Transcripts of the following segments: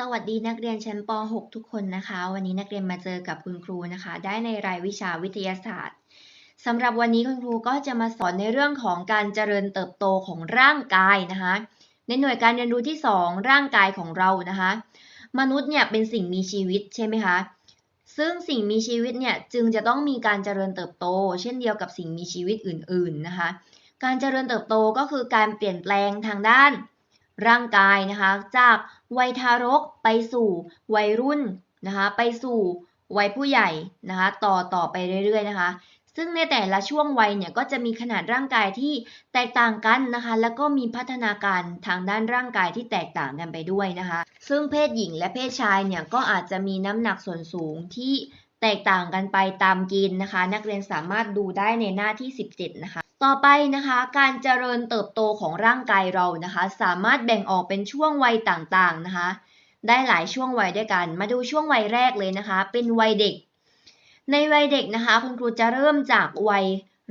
สวัสดีนักเรียนชั้นป .6 ทุกคนนะคะ วันนี้นักเรียนมาเจอกับคุณครูนะคะ ได้ในรายวิชาวิทยาศาสตร์สำหรับวันนี้คุณครูก็จะมาสอนในเรื่องของการเจริญเติบโตของร่างกายนะคะ ในหน่วยการเรียนรู้ที่ 2 ร่างกายของเรานะคะ มนุษย์เนี่ยเป็นสิ่งมีชีวิตใช่ไหมคะซึ่งสิ่งมีชีวิตเนี่ยจึงจะต้องมีการเจริญเติบโต เช่นเดียวกับสิ่งมีชีวิตอื่น ๆนะคะ การเจริญเติบโตก็คือการเปลี่ยนแปลงทางด้าน ร่างกายนะคะ จากวัยทารกไปสู่วัยรุ่นนะคะ ไปสู่วัยผู้ใหญ่นะคะ ต่อต่อไปเรื่อยๆนะคะ ซึ่งในแต่ละช่วงวัยเนี่ยก็จะมีขนาดร่างกายที่แตกต่างกันนะคะ แล้วก็มีพัฒนาการทางด้านร่างกายที่แตกต่างกันไปด้วยนะคะ ซึ่งเพศหญิงและเพศชายเนี่ยก็อาจจะมีน้ำหนักส่วนสูงที่แตกต่างกันไปตามกณฑ์นะคะ นักเรียนสามารถดูได้ในหน้าที่ 17 นะคะ ต่อไปนะคะการเจริญเติบโตของร่างกายเรานะคะ สามารถแบ่งออกเป็นช่วงวัยต่างๆนะคะ ได้หลายช่วงวัยด้วยกัน มาดูช่วงวัยแรกเลยนะคะ เป็นวัยเด็ก ในวัยเด็กนะคะ คุณครูจะเริ่มจากวัย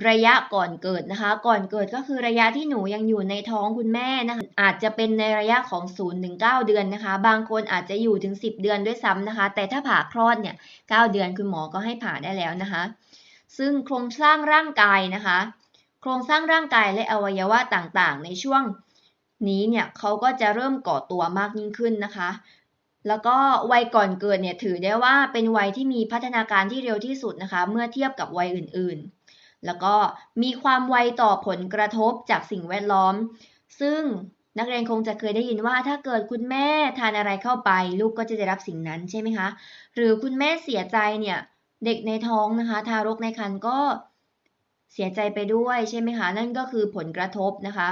ระยะก่อนเกิดนะคะ ก่อนเกิดก็คือระยะที่หนูยังอยู่ในท้องคุณแม่นะคะอาจจะเป็นในระยะของ0ถึง9เดือนนะคะ บางคนอาจจะอยู่ถึง 10 เดือนด้วยซ้ำนะคะ แต่ถ้าผ่าคลอดเนี่ย9เดือนคุณหมอก็ให้ผ่าได้แล้วนะคะ ซึ่งโครงสร้างร่างกายนะคะ ครงสร้างร่างกายและอวัยวะต่างๆ ในช่วงนี้เนี่ยเขาก็จะเริ่มก่อตัวมากยิ่งขึ้นนะคะ แล้วก็วัยก่อนเกิดเนี่ยถือได้ว่าเป็นวัยที่มีพัฒนาการที่เร็วที่สุดนะคะ เมื่อเทียบกับวัยอื่นๆ แล้วก็มีความไวต่อผลกระทบจากสิ่งแวดล้อม ซึ่งนักเรียนคงจะเคยได้ยินว่าถ้าเกิดคุณแม่ทานอะไรเข้าไป ลูกก็จะได้รับสิ่งนั้นใช่ไหมคะ หรือคุณแม่เสียใจเนี่ยเด็กในท้องนะคะ ทารกในครรภ์ก็ เสียใจไปด้วยใช่ไหมคะ นั่นก็คือผลกระทบนะคะ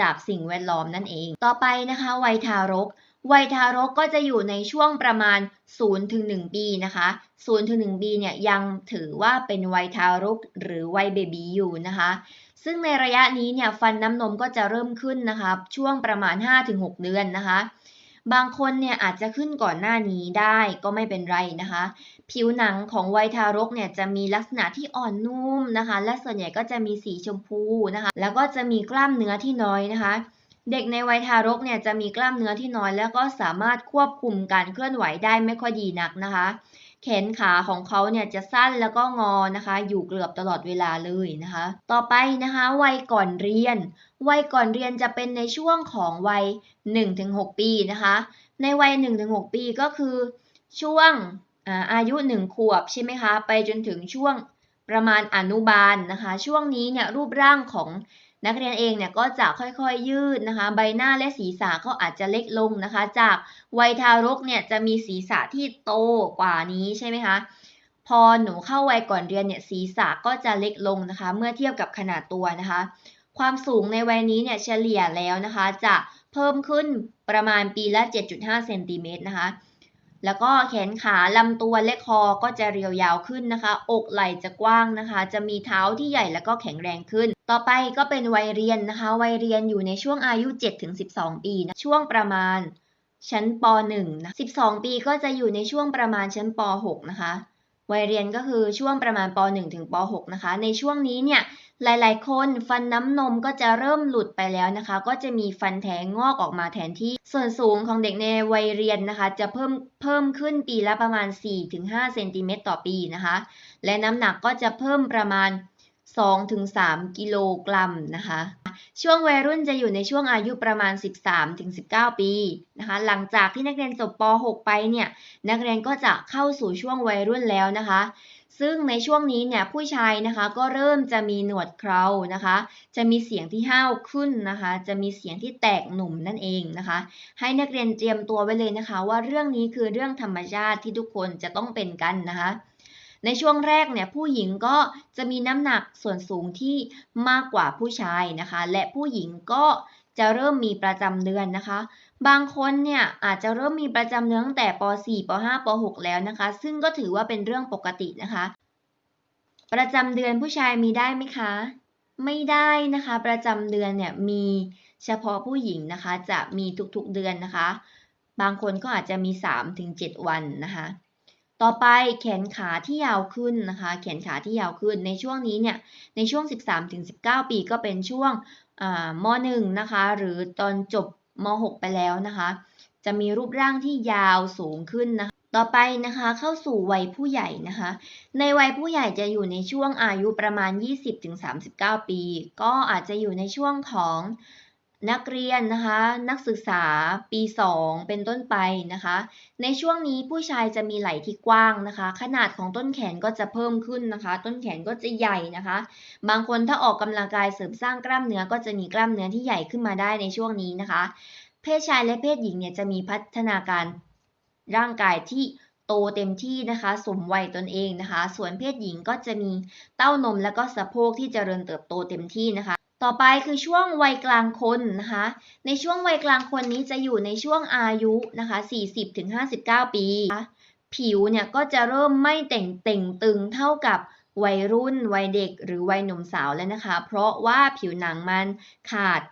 จากสิ่งแวดล้อมนั่นเอง ต่อไปนะคะวัยทารก วัยทารกก็จะอยู่ในช่วงประมาณ0ถึง1ปีนะคะ0ถึง1ปีเนี่ยยังถือว่าเป็นวัยทารกหรือวัยเบบีอยู่นะคะ ซึ่งในระยะนี้เนี่ยฟันน้ำนมก็จะเริ่มขึ้นนะคะ ช่วงประมาณ 5-6 เดือนนะคะ บางคนเนี่ยอาจจะขึ้นก่อนหน้านี้ได้ก็ไม่เป็นไรนะคะ ผิวหนังของวัยทารกเนี่ยจะมีลักษณะที่อ่อนนุ่มนะคะ และส่วนใหญ่ก็จะมีสีชมพูนะคะ แล้วก็จะมีกล้ามเนื้อที่น้อยนะคะ เด็กในวัยทารกเนี่ยจะมีกล้ามเนื้อที่น้อย แล้วก็สามารถควบคุมการเคลื่อนไหวได้ไม่ค่อยดีนักนะคะ แขนขาของเขาเนี่ยจะสั้นแล้วก็งอนะคะ อยู่เกือบตลอดเวลาเลยนะคะ ต่อไปนะคะ วัยก่อนเรียน วัยก่อนเรียนจะเป็นในช่วงของวัย 1-6 ปีนะคะ ในวัย 1-6 ปีก็คือช่วงอายุ 1 ขวบใช่ไหมคะ ไปจนถึงช่วงประมาณอนุบาลนะคะ ช่วงนี้เนี่ยรูปร่างของ นักเรียนเองเนี่ยก็จะค่อยๆยืดนะคะ ใบหน้าและศีรษะก็อาจจะเล็กลงนะคะ จากวัยทารกเนี่ยจะมีศีรษะที่โตกว่านี้ใช่ไหมคะพอหนูเข้าวัยก่อนเรียนเนี่ยศีรษะก็จะเล็กลงนะคะ เมื่อเทียบกับขนาดตัวนะคะ ความสูงในวัยนี้เนี่ยเฉลี่ยแล้วนะคะ จะเพิ่มขึ้นประมาณปีละ 7.5 เซนติเมตรนะคะ แล้วก็แขนขาลำตัวและคอก็จะเรียวยาวขึ้นนะคะ อกไหล่จะกว้างนะคะ จะมีเท้าที่ใหญ่แล้วก็แข็งแรงขึ้น ต่อไปก็เป็นวัยเรียนนะคะ วัยเรียนอยู่ในช่วงอายุ 7-12 ปีนะ ช่วงประมาณชั้นป .1 นะ12 ปีก็จะอยู่ในช่วงประมาณชั้นป .6 นะคะ วัยเรียนก็คือช่วงประมาณป .1 ถึงป .6 นะคะ ในช่วงนี้เนี่ยหลาย ๆ คนฟันน้ำนมก็จะเริ่มหลุดไปแล้วนะคะ ก็จะมีฟันแท้งงอกออกมาแทนที่ ส่วนสูงของเด็กในวัยเรียนนะคะ จะเพิ่มเพิ่มขึ้นปีละประมาณ 4-5เซนติเมตรต่อปีนะคะ และน้ำหนักก็จะเพิ่มประมาณ 2-3 กิโลกรัมนะคะ ช่วงวัยรุ่นจะอยู่ในช่วงอายุประมาณ 13-19 ปีนะคะ หลังจากที่นักเรียนจบป .6 ไปเนี่ย นักเรียนก็จะเข้าสู่ช่วงวัยรุ่นแล้วนะคะ ซึ่งในช่วงนี้เนี่ยผู้ชายนะคะก็เริ่มจะมีหนวดเครานะคะ จะมีเสียงที่ห้าวขึ้นนะคะ จะมีเสียงที่แตกหนุ่มนั่นเองนะคะ ให้นักเรียนเตรียมตัวไว้เลยนะคะ ว่าเรื่องนี้คือเรื่องธรรมชาติที่ทุกคนจะต้องเป็นกันนะคะ ในช่วงแรกเนี่ยผู้หญิงก็จะมีน้ำหนักส่วนสูงที่มากกว่าผู้ชายนะคะ และผู้หญิงก็จะเริ่มมีประจำเดือนนะคะ บางคนเนี่ยอาจจะเริ่มมีประจำเดือนตั้งแต่ป .4 ป .5 ป .6 แล้วนะคะ ซึ่งก็ถือว่าเป็นเรื่องปกตินะคะ ประจำเดือนผู้ชายมีได้ไหมคะ ไม่ได้นะคะ ประจำเดือนเนี่ยมีเฉพาะผู้หญิงนะคะ จะมีทุกๆเดือนนะคะ บางคนก็อาจจะมี 3-7 วันนะคะ ต่อไปแขนขาที่ยาวขึ้นนะคะ แขนขาที่ยาวขึ้นในช่วงนี้เนี่ยในช่วง 13-19 ปีก็เป็นช่วงม .1 นะคะ หรือตอนจบม .6 ไปแล้วนะคะ จะมีรูปร่างที่ยาวสูงขึ้นนะคะต่อไปนะคะเข้าสู่วัยผู้ใหญ่นะคะ ในวัยผู้ใหญ่จะอยู่ในช่วงอายุประมาณ 20-39 ปี ก็อาจจะอยู่ในช่วงของ นักเรียนนะคะนักศึกษาปี 2 เป็นต้นไปนะคะ ในช่วงนี้ผู้ชายจะมีไหล่ที่กว้างนะคะ ขนาดของต้นแขนก็จะเพิ่มขึ้นนะคะ ต้นแขนก็จะใหญ่นะคะ บางคนถ้าออกกำลังกายเสริมสร้างกล้ามเนื้อก็จะมีกล้ามเนื้อที่ใหญ่ขึ้นมาได้ในช่วงนี้นะคะ เพศชายและเพศหญิงเนี่ยจะมีพัฒนาการร่างกายที่โตเต็มที่นะคะสมวัยตนเองนะคะ ส่วนเพศหญิงก็จะมีเต้านมแล้วก็สะโพกที่เจริญเติบโตเต็มที่นะคะ ต่อไปคือช่วงวัยกลางคนนะคะ ในช่วงวัยกลางคนนี้จะอยู่ในช่วงอายุนะคะ 40-59 ปี ผิวเนี่ยก็จะเริ่มไม่แต่งเต่งตึงเท่ากับวัยรุ่น วัยเด็ก หรือวัยหนุ่มสาวแล้วนะคะ เพราะว่าผิวหนังมันขาด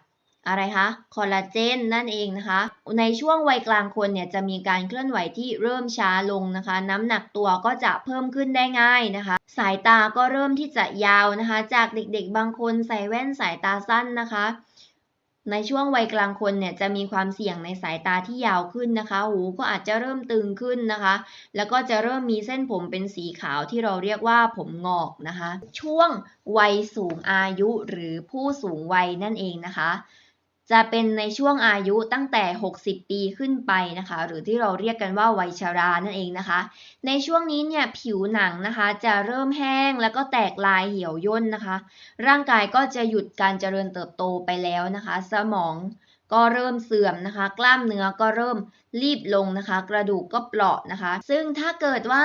อะไรคะคอลลาเจนนั่นเองนะคะ ในช่วงวัยกลางคนเนี่ยจะมีการเคลื่อนไหวที่เริ่มช้าลงนะคะ น้ำหนักตัวก็จะเพิ่มขึ้นได้ง่ายนะคะ สายตาก็เริ่มที่จะยาวนะคะ จากเด็กๆบางคนใส่แว่นสายตาสั้นนะคะ ในช่วงวัยกลางคนเนี่ยจะมีความเสี่ยงในสายตาที่ยาวขึ้นนะคะ หูก็อาจจะเริ่มตึงขึ้นนะคะ แล้วก็จะเริ่มมีเส้นผมเป็นสีขาวที่เราเรียกว่าผมงอกนะคะ ช่วงวัยสูงอายุหรือผู้สูงวัยนั่นเองนะคะ จะเป็นในช่วงอายุตั้งแต่ 60 ปีขึ้นไปนะคะ หรือที่เราเรียกกันว่าวัยชรานั่นเองนะคะ ในช่วงนี้เนี่ยผิวหนังนะคะ จะเริ่มแห้งแล้วก็แตกลายเหี่ยวย่นนะคะ ร่างกายก็จะหยุดการเจริญเติบโตไปแล้วนะคะ สมองก็เริ่มเสื่อมนะคะ กล้ามเนื้อก็เริ่มรีบลงนะคะ กระดูกก็เปราะนะคะ ซึ่งถ้าเกิดว่า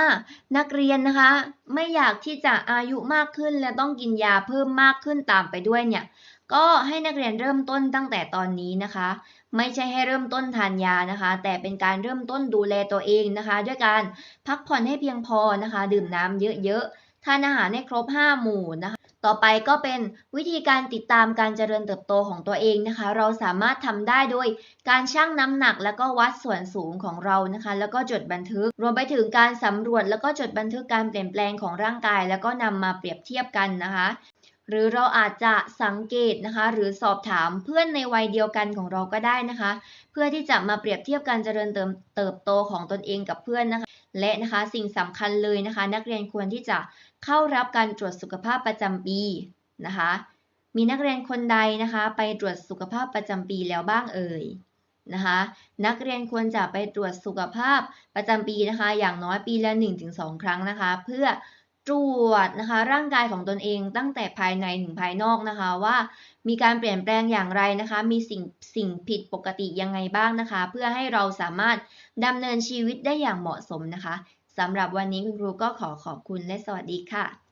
นักเรียนนะคะ ไม่อยากที่จะอายุมากขึ้นและต้องกินยาเพิ่มมากขึ้นตามไปด้วยเนี่ย ก็ให้นักเรียนเริ่มต้นตั้งแต่ตอนนี้นะคะ ไม่ใช่ให้เริ่มต้นทานยานะคะ แต่เป็นการเริ่มต้นดูแลตัวเองนะคะ ด้วยการพักผ่อนให้เพียงพอนะคะ ดื่มน้ำเยอะๆทานอาหารให้ครบ 5 หมู่นะคะ ต่อไปก็เป็นวิธีการติดตามการเจริญเติบโตของตัวเองนะคะ เราสามารถทำได้โดยการชั่งน้ำหนัก แล้วก็วัดส่วนสูงของเรานะคะ แล้วก็จดบันทึก รวมไปถึงการสำรวจ แล้วก็จดบันทึกการเปลี่ยนแปลงของร่างกาย แล้วก็นำมาเปรียบเทียบกันนะคะหรือเราอาจจะสังเกตนะคะ หรือสอบถามเพื่อนในวัยเดียวกันของเราก็ได้นะคะ เพื่อที่จะมาเปรียบเทียบการเจริญเติบโตของตนเองกับเพื่อนนะคะ และนะคะสิ่งสำคัญเลยนะคะ นักเรียนควรที่จะเข้ารับการตรวจสุขภาพประจำปีนะคะ มีนักเรียนคนใดนะคะ ไปตรวจสุขภาพประจำปีแล้วบ้างเอ่ยนะคะนักเรียนควรจะไปตรวจสุขภาพประจำปีนะคะ อย่างน้อยปีละ 1-2 ครั้งนะคะ เพื่อ ตรวจนะคะ ร่างกายของตนเองตั้งแต่ภายในถึงภายนอกนะคะว่า มีการเปลี่ยนแปลงอย่างไรนะคะ มีสิ่งสิ่งผิดปกติยังไงบ้างนะคะ เพื่อให้เราสามารถดำเนินชีวิตได้อย่างเหมาะสมนะคะสำหรับวันนี้คุณครูก็ขอขอบคุณและสวัสดีค่ะ